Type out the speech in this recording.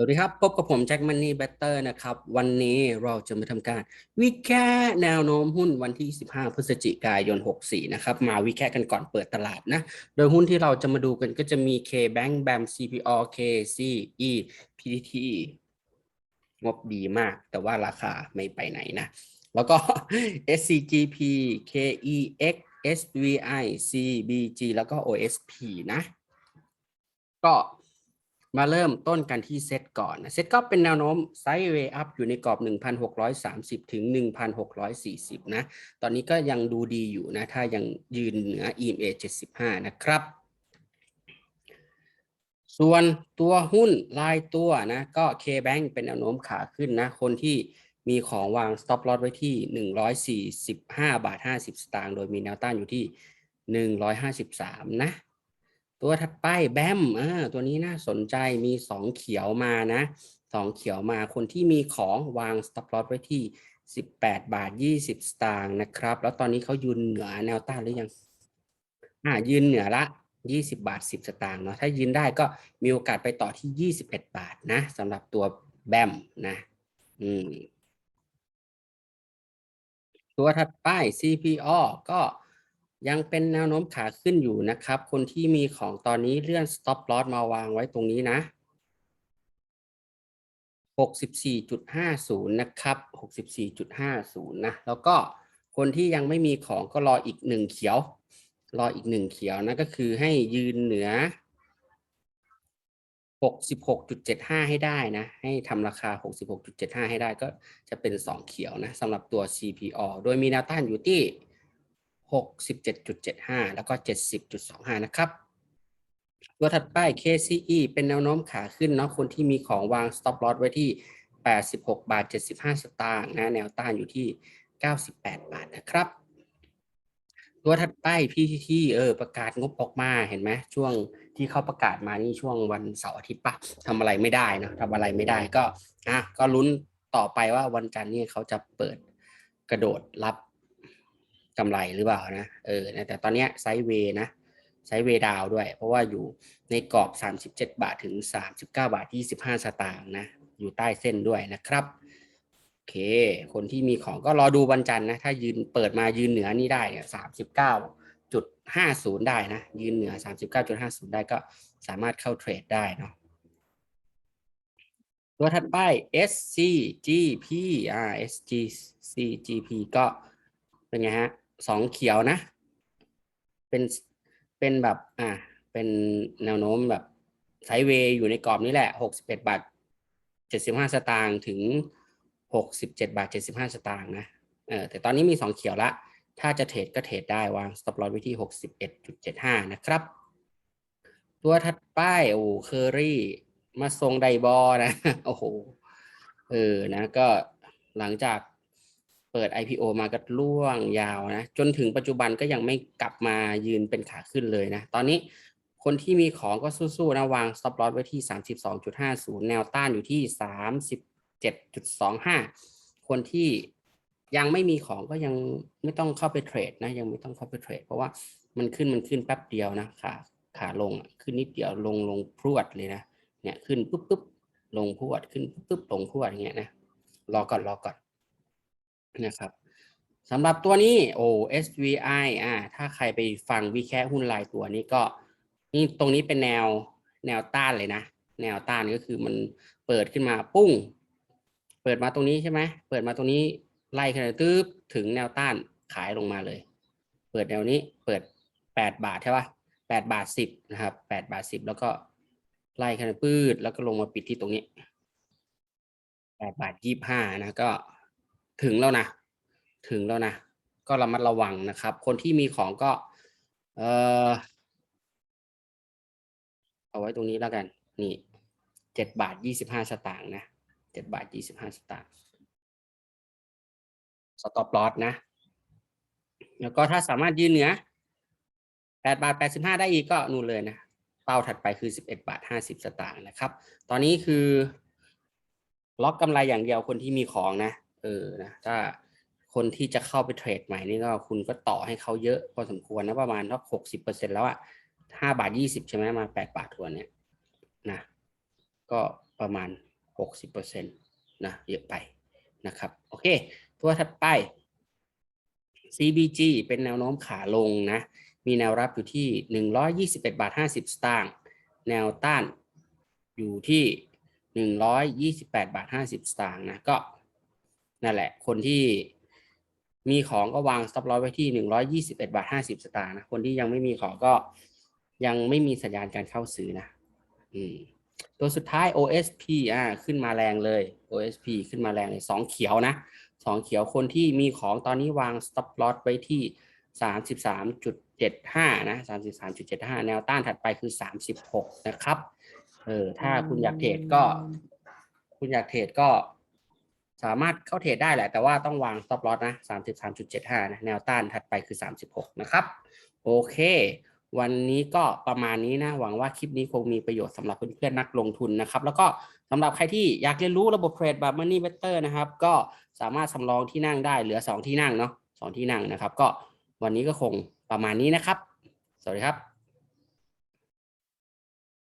สวัสดีครับพบกับผมแจ็คมันนี่เบตเตอร์นะครับ วันนี้เราจะมาทำการวิแค่แนวโน้มหุ้นวันที่ 15 พฤศจิกายน 64 นะครับ มาวิแค่กันก่อนเปิดตลาดนะ โดยหุ้นที่เราจะมาดูกันก็จะมี K-Bank BAM CPO KCE PTT งบดีมาก แต่ว่าราคาไม่ไปไหนนะ แล้วก็ SCGP KEX SVI CBG แล้วก็ OSP นะ ก็ มาเริ่มต้นกันที่เซตก่อนเซตก็เป็นแนวโน้มไซด์เวย์อัพอยู่ในกรอบ 1,630 ถึง 1,640 นะ ตอนนี้ก็ยังดูดีอยู่นะ ถ้ายังยืนเหนือ EMA 75 นะครับ ส่วนตัวหุ้นรายตัวนะ ก็ K-Bank เป็นแนวโน้มขาขึ้นนะ คนที่มีของวาง stop loss ไว้ที่ 145 บาท 50 สตางค์ โดยมีแนวต้านอยู่ที่ 153 นะ ตัวถัดไปแบมอ่าตัวนี้น่าสนใจมีสองเขียวมานะสองเขียวมาคนที่มีของวาง stop loss ไว้ที่ 18 บาท 20 สตางค์นะครับ แล้วตอนนี้เขายืนเหนือแนวต้านหรือยังอ่ายืนเหนือละ 20 บาท 10 สตางค์เนาะถ้ายืนได้ก็มีโอกาสไปต่อที่ 21 บาทนะสำหรับตัวแบมนะอืมตัวถัดไป CPO ก็ ยังเป็นแนวโน้มขาขึ้นอยู่นะครับ คนที่มีของตอนนี้เลื่อน stop loss มาวางไว้ตรงนี้นะ 64.50 นะครับ 64.50 นะ แล้วก็คนที่ยังไม่มีของก็รออีกหนึ่งเขียว รออีกหนึ่งเขียวนะก็คือให้ยืนเหนือ 66.75 ให้ได้นะ ให้ทำราคา 66.75 ให้ได้ก็จะเป็น 2 เขียวนะสำหรับตัว CPO โดยมีแนวต้านอยู่ที่ 67.75 แล้วก็ 70.25 นะครับ ตัวถัดไป KCE เป็นแนวโน้มขาขึ้นเนาะคนที่มีของวาง stop loss ไว้ที่ 86 บาท 75 สตางค์นะแนวต้านอยู่ที่ 98 บาทนะครับ ตัวถัดไป PTT เออประกาศงบออกมาเห็นไหมช่วงที่เขาประกาศมานี่ช่วงวันเสาร์อาทิตย์ปะทำอะไรไม่ได้นะทำอะไรไม่ได้ก็อะก็ลุ้นต่อไปว่าวันจันทร์นี่เขาจะเปิดกระโดดรับ กำไรหรือเปล่านะเออแต่ตอนนี้ไซด์เวย์นะไซด์เวย์ดาวด้วย เพราะว่าอยู่ในกรอบ 37 บาทถึง 39 บาท 25 สตางค์นะอยู่ใต้เส้นด้วยนะครับโอเค คนที่มีของก็รอดูวันจันทร์นะ ถ้ายืนเปิดมายืนเหนือนี่ได้เนี่ย39.50 ได้นะ ยืนเหนือ 39.50 ได้ก็สามารถเข้าเทรดได้เนาะตัวถัดไป SCGP อ่า SGCGP ก็ เป็นไงฮะสองเขียวนะ เป็นเป็นแบบอ่าเป็นแนวโน้มแบบไซด์เวย์อยู่ในกรอบนี้แหละ61บาท75สตางค์ถึง67บาท75สตางค์นะเออแต่ตอนนี้มีสองเขียวละ ถ้าจะเทรดก็เทรดได้วาง stop loss ไว้ที่61.75นะครับ ตัวถัดไปโอ้เคอรี่มาทรงไดบอนะ โอ้โหเออนะก็หลังจาก เปิด IPO มาก็ล่วงยาวนะ จนถึงปัจจุบันก็ยังไม่กลับมายืนเป็นขาขึ้นเลยนะ ตอนนี้คนที่มีของก็สู้ๆนะ วาง stop loss ไว้ที่ 32.50 แนวต้านอยู่ที่ 37.25 คนที่ยังไม่มีของก็ยังไม่ต้องเข้าไปเทรดนะ ยังไม่ต้องเข้าไปเทรด เพราะว่ามันขึ้นมันขึ้นแป๊บเดียวนะขาขาลงขึ้นนิดเดียวลงลงพรวดเลยนะเนี่ยขึ้นปุ๊บปุ๊บลงพรวดขึ้นปุ๊บปุ๊บลงพรวดอย่างเงี้ยนะรอก่อนรอก่อน นะครับสำหรับตัวนี้โอ้ SVI อ่าถ้าใครไปฟังวิแค่หุ้นรายตัวนี้ก็นี่ตรงนี้เป็นแนวแนวต้านเลยนะ แนวต้านก็คือมันเปิดขึ้นมาปุ้ง เปิดมาตรงนี้ใช่ไหมเปิดมาตรงนี้ไล่ขึ้นตึ๊บถึงแนวต้านขายลงมาเลย เปิดแนวนี้เปิดแปดบาทใช่ปะแปดบาทสิบนะครับแปดบาทสิบแล้วก็ไล่ขึ้นปืดแล้วก็ลงมาปิดที่ตรงนี้แปดบาทยี่ห้านะก็ ถึงแล้วนะ ถึงแล้วนะ ก็ระมัดระวังนะครับ คนที่มีของก็ เออเอาไว้ตรงนี้แล้วกัน นี่เจ็ดบาทยี่สิบห้าสตางค์นะเจ็ดบาทยี่สิบห้าสตางค์สต็อปลอสนะ แล้วก็ถ้าสามารถยืนเหนือแปดบาทแปดสิบห้าได้อีกก็นู่นเลยนะ เป้าถัดไปคือสิบเอ็ดบาทห้าสิบสตางค์นะครับ ตอนนี้คือ ล็อกกำไรอย่างเดียวคนที่มีของนะ เออนะถ้าคนที่จะเข้าไปเทรดใหม่นี่ก็คุณก็ต่อให้เขาเยอะพอสมควรนะประมาณทักหกสิบเปอร์เซ็นแล้วอะห้าบาทยี่สิบใช่ไหมมาแปดบาททวนเนี่ยนะก็ประมาณ60%นะเยอะไปนะครับ โอเค ตัวถัดไป CBG เป็นแนวโน้มขาลงนะ มีแนวรับอยู่ที่ 121 บาท 50 สตางค์แนวต้านอยู่ที่ 128 บาท 50 สตางค์นะ ก็ นั่นแหละ คนที่มีของก็วาง stop loss ไว้ที่121บเอ็ดบาท50สตางค์นะ คนที่ยังไม่มีของก็ยังไม่มีสัญญาณการเข้าซื้อนะ อืม ตัวสุดท้าย OSP อ่า ขึ้นมาแรงเลย OSP ขึ้นมาแรงเลยสองเขียวนะสองเขียวคนที่มีของตอนนี้วาง stop loss ไว้ที่สามสิบสามจุดเจ็ดห้านะสามสิบสามจุดเจ็ดห้าแนวต้านถัดไปคือสามสิบหกนะครับ เออ ถ้าคุณอยากเทรดก็ คุณอยากเทรดก็ สามารถเข้าเทรดได้แหละ แต่ว่าต้องวาง stop loss นะสามสิบสามจุดเจ็ดห้านะ แนวต้านถัดไปคือสามสิบหกนะครับ โอเค วันนี้ก็ประมาณนี้นะ หวังว่าคลิปนี้คงมีประโยชน์สำหรับเพื่อนๆนักลงทุนนะครับ แล้วก็สำหรับใครที่อยากเรียนรู้ระบบเทรดแบบ Money Better นะครับ ก็สามารถสำรองที่นั่งได้เหลือ 2 ที่นั่งเนาะสองที่นั่งนะครับ ก็วันนี้ก็คงประมาณนี้นะครับ สวัสดีครับ